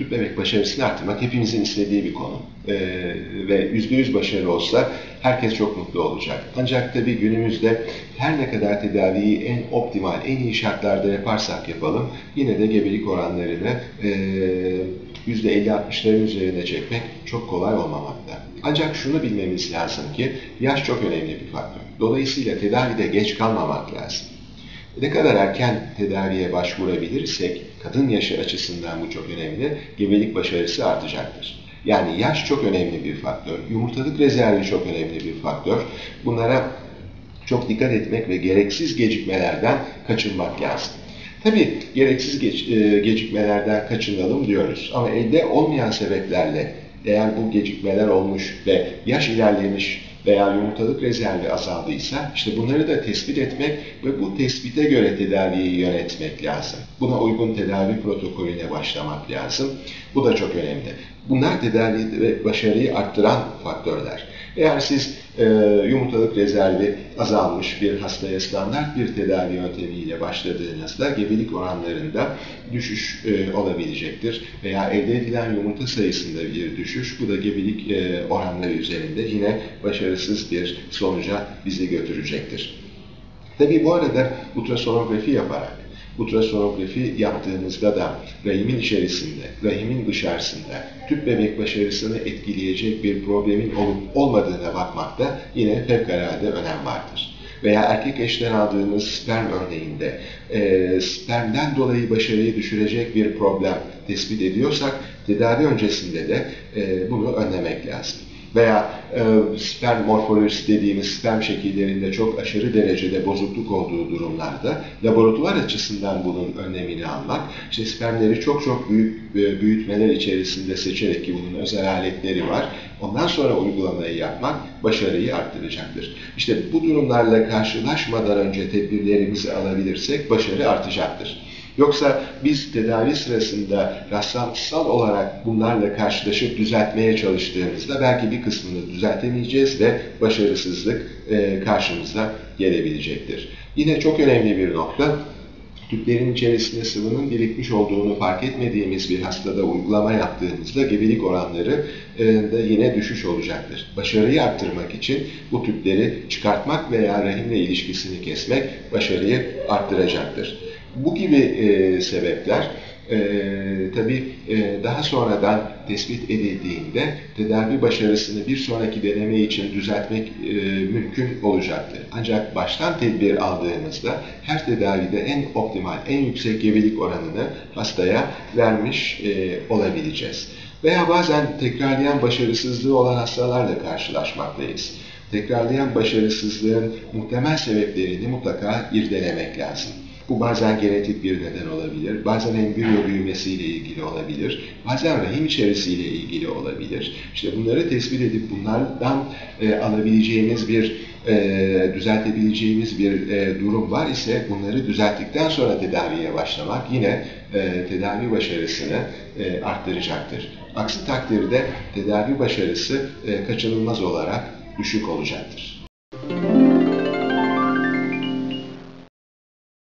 tüp bebek başarısını arttırmak hepimizin istediği bir konu. Ee, ve yüzde yüz başarı olsa herkes çok mutlu olacak. Ancak tabii günümüzde her ne kadar tedaviyi en optimal, en iyi şartlarda yaparsak yapalım, yine de gebelik oranlarını e, yüzde 50-60'ların üzerine çekmek çok kolay olmamakta. Ancak şunu bilmemiz lazım ki yaş çok önemli bir faktör. Dolayısıyla tedavide geç kalmamak lazım. Ne kadar erken tedaviye başvurabilirsek, kadın yaşı açısından bu çok önemli, gebelik başarısı artacaktır. Yani yaş çok önemli bir faktör, yumurtalık rezervi çok önemli bir faktör. Bunlara çok dikkat etmek ve gereksiz gecikmelerden kaçınmak lazım. Tabii gereksiz geç, e, gecikmelerden kaçınalım diyoruz ama elde olmayan sebeplerle eğer bu gecikmeler olmuş ve yaş ilerlemiş veya yumurtalık rezervi azaldıysa işte bunları da tespit etmek ve bu tespite göre tedaviyi yönetmek lazım. Buna uygun tedavi protokolüne başlamak lazım. Bu da çok önemli. Bunlar tedavi ve başarıyı arttıran faktörler. Eğer siz e, yumurtalık rezervi azalmış bir hastaya standart bir tedavi yöntemiyle başladığınızda gebelik oranlarında düşüş e, olabilecektir. Veya elde edilen yumurta sayısında bir düşüş, bu da gebelik e, oranları üzerinde yine başarısız bir sonuca bizi götürecektir. Tabi bu arada ultrasonografi yaparak ultrasonografi yaptığımızda da rahimin içerisinde, rahimin dışarısında tüp bebek başarısını etkileyecek bir problemin olup olmadığına bakmakta yine fevkalade önem vardır. Veya erkek eşten aldığımız sperm örneğinde e, spermden dolayı başarıyı düşürecek bir problem tespit ediyorsak tedavi öncesinde de e, bunu önlemek lazım veya e, sperm morfolojisi dediğimiz sperm şekillerinde çok aşırı derecede bozukluk olduğu durumlarda laboratuvar açısından bunun önlemini almak, işte spermleri çok çok büyük e, büyütmeler içerisinde seçerek ki bunun özel aletleri var, ondan sonra uygulamayı yapmak başarıyı arttıracaktır. İşte bu durumlarla karşılaşmadan önce tedbirlerimizi alabilirsek başarı artacaktır. Yoksa biz tedavi sırasında rastlantısal olarak bunlarla karşılaşıp düzeltmeye çalıştığımızda belki bir kısmını düzeltemeyeceğiz ve başarısızlık e, karşımıza gelebilecektir. Yine çok önemli bir nokta, tüplerin içerisinde sıvının birikmiş olduğunu fark etmediğimiz bir hastada uygulama yaptığımızda gebelik oranları e, da yine düşüş olacaktır. Başarıyı arttırmak için bu tüpleri çıkartmak veya rahimle ilişkisini kesmek başarıyı arttıracaktır. Bu gibi e, sebepler e, tabii e, daha sonradan tespit edildiğinde tedavi başarısını bir sonraki deneme için düzeltmek e, mümkün olacaktır. Ancak baştan tedbir aldığımızda her tedavide en optimal, en yüksek gebelik oranını hastaya vermiş e, olabileceğiz. Veya bazen tekrarlayan başarısızlığı olan hastalarla karşılaşmaktayız. Tekrarlayan başarısızlığın muhtemel sebeplerini mutlaka irdelemek lazım. Bu bazen genetik bir neden olabilir, bazen embriyo büyümesiyle ilgili olabilir, bazen rahim içerisiyle ilgili olabilir. İşte bunları tespit edip bunlardan e, alabileceğimiz bir e, düzeltebileceğimiz bir e, durum var ise bunları düzelttikten sonra tedaviye başlamak yine e, tedavi başarısını e, arttıracaktır. Aksi takdirde tedavi başarısı e, kaçınılmaz olarak düşük olacaktır.